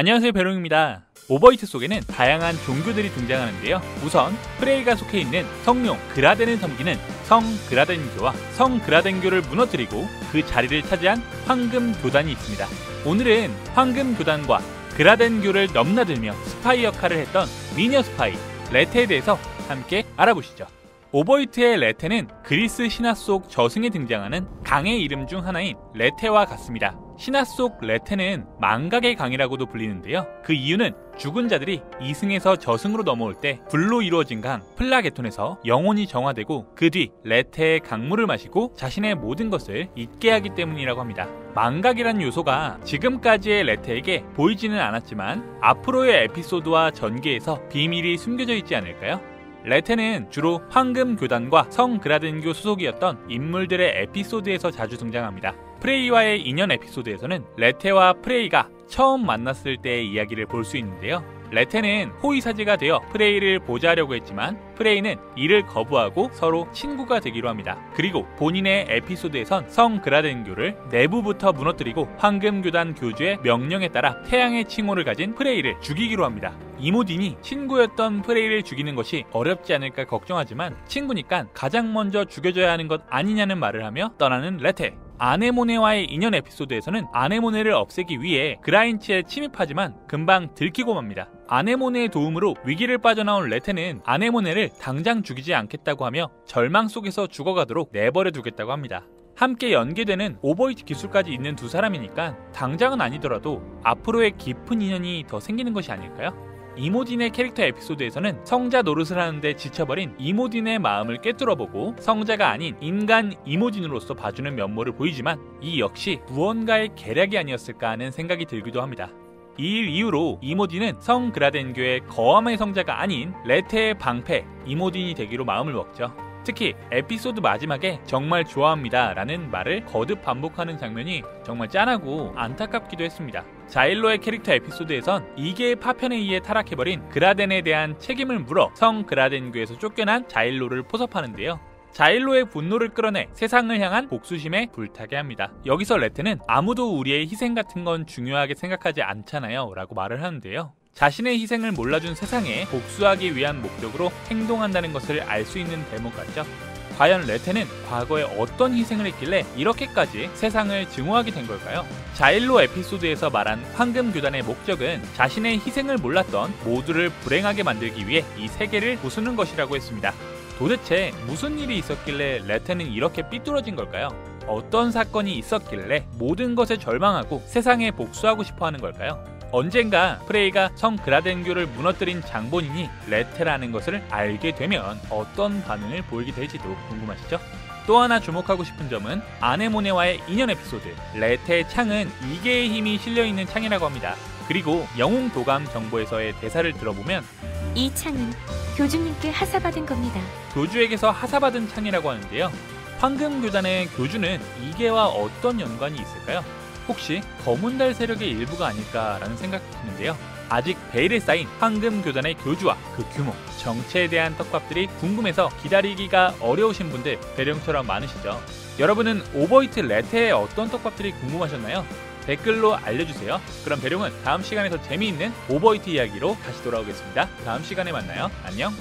안녕하세요 베롱입니다. 오버히트 속에는 다양한 종교들이 등장하는데요. 우선 프레이가 속해 있는 성룡 그라덴을 섬기는 성 그라덴교와 성 그라덴교를 무너뜨리고 그 자리를 차지한 황금 교단이 있습니다. 오늘은 황금 교단과 그라덴교를 넘나들며 스파이 역할을 했던 미녀 스파이 레테에 대해서 함께 알아보시죠. 오버히트의 레테는 그리스 신화 속 저승에 등장하는 강의 이름 중 하나인 레테와 같습니다. 신화 속 레테는 망각의 강이라고도 불리는데요. 그 이유는 죽은 자들이 이승에서 저승으로 넘어올 때 불로 이루어진 강 플라게톤에서 영혼이 정화되고 그 뒤 레테의 강물을 마시고 자신의 모든 것을 잊게 하기 때문이라고 합니다. 망각이란 요소가 지금까지의 레테에게 보이지는 않았지만 앞으로의 에피소드와 전개에서 비밀이 숨겨져 있지 않을까요? 레테는 주로 황금 교단과 성 그라덴교 소속이었던 인물들의 에피소드에서 자주 등장합니다. 프레이와의 인연 에피소드에서는 레테와 프레이가 처음 만났을 때의 이야기를 볼 수 있는데요. 레테는 호위사제가 되어 프레이를 보좌하려고 했지만 프레이는 이를 거부하고 서로 친구가 되기로 합니다. 그리고 본인의 에피소드에선 성 그라덴교를 내부부터 무너뜨리고 황금교단 교주의 명령에 따라 태양의 칭호를 가진 프레이를 죽이기로 합니다. 이모딘이 친구였던 프레이를 죽이는 것이 어렵지 않을까 걱정하지만 친구니까 가장 먼저 죽여줘야 하는 것 아니냐는 말을 하며 떠나는 레테. 아네모네와의 인연 에피소드에서는 아네모네를 없애기 위해 그라인치에 침입하지만 금방 들키고 맙니다. 아네모네의 도움으로 위기를 빠져나온 레테는 아네모네를 당장 죽이지 않겠다고 하며 절망 속에서 죽어가도록 내버려 두겠다고 합니다. 함께 연계되는 오버히트 기술까지 있는 두 사람이니까 당장은 아니더라도 앞으로의 깊은 인연이 더 생기는 것이 아닐까요? 이모딘의 캐릭터 에피소드에서는 성자 노릇을 하는데 지쳐버린 이모딘의 마음을 꿰뚫어보고 성자가 아닌 인간 이모딘으로서 봐주는 면모를 보이지만 이 역시 무언가의 계략이 아니었을까 하는 생각이 들기도 합니다. 이일 이후로 이모딘은 성 그라덴교의 거함의 성자가 아닌 레테의 방패 이모딘이 되기로 마음을 먹죠. 특히 에피소드 마지막에 정말 좋아합니다 라는 말을 거듭 반복하는 장면이 정말 짠하고 안타깝기도 했습니다. 자일로의 캐릭터 에피소드에선 이계의 파편에 의해 타락해버린 그라덴에 대한 책임을 물어 성 그라덴교에서 쫓겨난 자일로를 포섭하는데요. 자일로의 분노를 끌어내 세상을 향한 복수심에 불타게 합니다. 여기서 레트는 아무도 우리의 희생 같은 건 중요하게 생각하지 않잖아요 라고 말을 하는데요. 자신의 희생을 몰라준 세상에 복수하기 위한 목적으로 행동한다는 것을 알 수 있는 대목 같죠? 과연 레테는 과거에 어떤 희생을 했길래 이렇게까지 세상을 증오하게 된 걸까요? 자일로 에피소드에서 말한 황금 교단의 목적은 자신의 희생을 몰랐던 모두를 불행하게 만들기 위해 이 세계를 부수는 것이라고 했습니다. 도대체 무슨 일이 있었길래 레테는 이렇게 삐뚤어진 걸까요? 어떤 사건이 있었길래 모든 것에 절망하고 세상에 복수하고 싶어 하는 걸까요? 언젠가 프레이가 성 그라덴교를 무너뜨린 장본인이 레테라는 것을 알게 되면 어떤 반응을 보이게 될지도 궁금하시죠? 또 하나 주목하고 싶은 점은 아네모네와의 인연 에피소드 레테의 창은 이계의 힘이 실려있는 창이라고 합니다. 그리고 영웅 도감 정보에서의 대사를 들어보면 이 창은 교주님께 하사받은 겁니다. 교주에게서 하사받은 창이라고 하는데요. 황금 교단의 교주는 이계와 어떤 연관이 있을까요? 혹시 검은달 세력의 일부가 아닐까라는 생각이 드는데요. 아직 베일에 쌓인 황금 교단의 교주와 그 규모, 정체에 대한 떡밥들이 궁금해서 기다리기가 어려우신 분들 배령처럼 많으시죠. 여러분은 오버히트 레테의 어떤 떡밥들이 궁금하셨나요? 댓글로 알려주세요. 그럼 배령은 다음 시간에 더 재미있는 오버히트 이야기로 다시 돌아오겠습니다. 다음 시간에 만나요. 안녕.